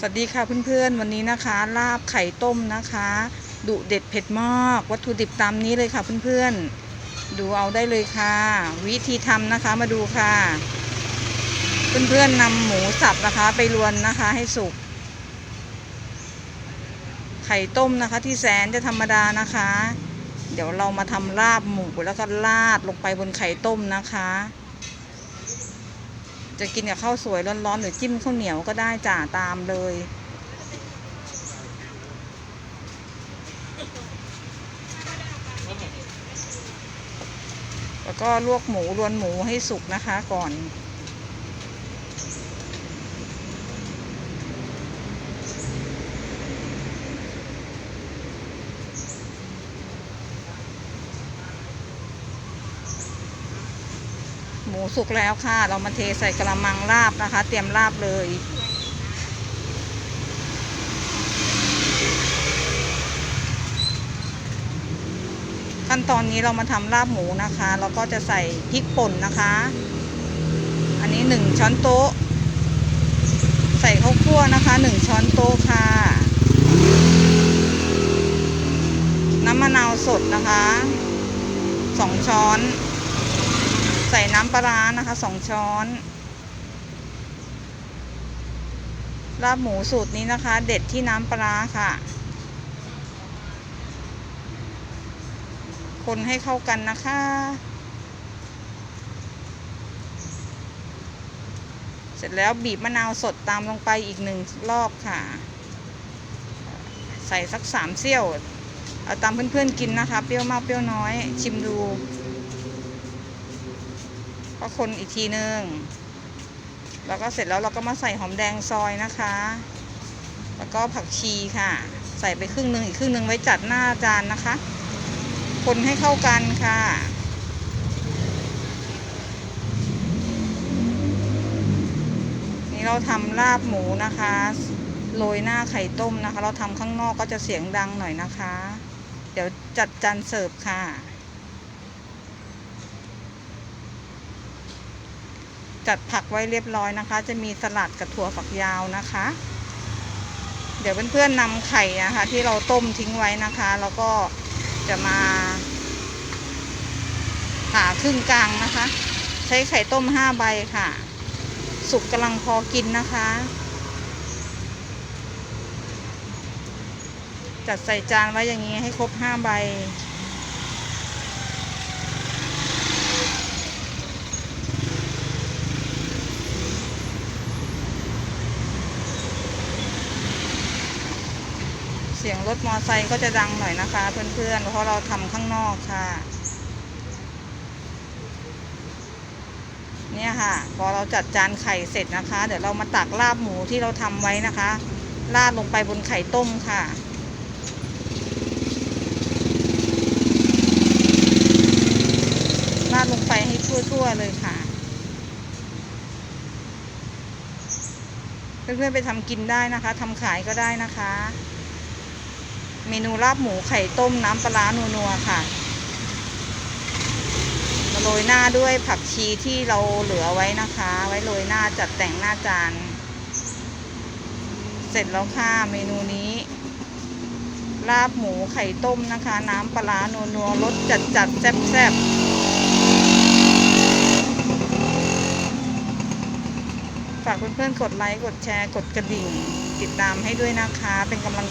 สวัสดีค่ะเพื่อนๆ วันนี้นะคะ ลาบไข่ต้มนะคะดุเด็ดเผ็ดมาก วัตถุดิบตามนี้เลยค่ะเพื่อนๆ ดูเอาได้เลยค่ะ วิธีทำนะคะมาดูค่ะ เพื่อนๆนำหมูสับนะคะ ไปรวนนะคะให้สุก ไข่ต้มนะคะที่แสนจะธรรมดานะคะ เดี๋ยวเรามาทำลาบหมูแล้วก็ราดลงไปบนไข่ต้มนะคะ จะกินกับข้าวสวยร้อนๆหรือจิ้มข้าวเหนียวก็ได้จ่าตามเลย แล้วก็ลวกหมูรวนหมูให้สุกนะคะก่อน หมูสุกแล้วค่ะ เรามาเทใส่กระมังลาบนะคะ เตรียมลาบเลย ขั้นตอนนี้เรามาทำลาบหมูนะคะเราก็จะใส่พริกป่นนะคะ อันนี้หนึ่งช้อนโต๊ะ ใส่ข้าวคั่วนะคะหนึ่งช้อนโต๊ะค่ะ น้ำมะนาวสดนะคะสองช้อน ใส่น้ำปลาร้านะคะสองช้อน ลาบหมูสูตรนี้นะคะ เด็ดที่น้ำปลาร้าค่ะ คนให้เข้ากันนะคะเสร็จแล้วบีบมะนาวสดตามลงไปอีกหนึ่งรอบค่ะ ใส่สักสามเสี้ยว เอาตามเพื่อนๆกินนะคะ เปรี้ยวมากเปรี้ยวน้อย ชิมดู ก็คนอีกทีนึงแล้วก็เสร็จแล้วเราก็มาใส่หอมแดงซอยนะคะ แล้วก็ผักชีค่ะ ใส่ไปครึ่งหนึ่งอีกครึ่งหนึ่งไว้จัดหน้าจานนะคะ คนให้เข้ากันค่ะนี่เราทำลาบหมูนะคะโรยหน้าไข่ต้มนะคะ เราทำข้างนอกก็จะเสียงดังหน่อยนะคะ เดี๋ยวจัดจานเสิร์ฟค่ะ จัดผักไว้เรียบร้อยนะคะ จะมีสลัดกับถั่วฝักยาวนะคะ เดี๋ยวเพื่อนๆนำไข่นะคะ ที่เราต้มทิ้งไว้นะคะ แล้วก็จะมาผ่าครึ่งกลางนะคะ ใช้ไข่ต้มห้าใบค่ะ สุกกำลังพอกินนะคะ จัดใส่จานไว้อย่างนี้ให้ครบห้าใบ เสียงรถมอไซค์ก็จะดังหน่อยนะคะ เพื่อนๆ เพราะเราทำข้างนอกค่ะ เนี่ยค่ะ พอเราจัดจานไข่เสร็จนะคะ เดี๋ยวเรามาตักลาบหมูที่เราทำไว้นะคะราดลงไปบนไข่ต้มค่ะราดลงไปให้ทั่วๆเลยค่ะเพื่อนๆไปทำกินได้นะคะทำขายก็ได้นะคะ เมนูลาบหมูไข่ต้มน้ำปลาร้านัวๆค่ะโรยหน้าด้วยผักชีที่เราเหลือไว้นะคะ ไว้โรยหน้าจัดแต่งหน้าจาน เสร็จแล้วค่ะเมนูนี้ ลาบหมูไข่ต้มนะคะ น้ำปลาร้านัวรสจัดจัดแซ่บแซ่บฝากเพื่อนๆกดไลค์ กดแชร์ กดกระดิ่ง ติดตามให้ด้วยนะคะ เป็นกำลัง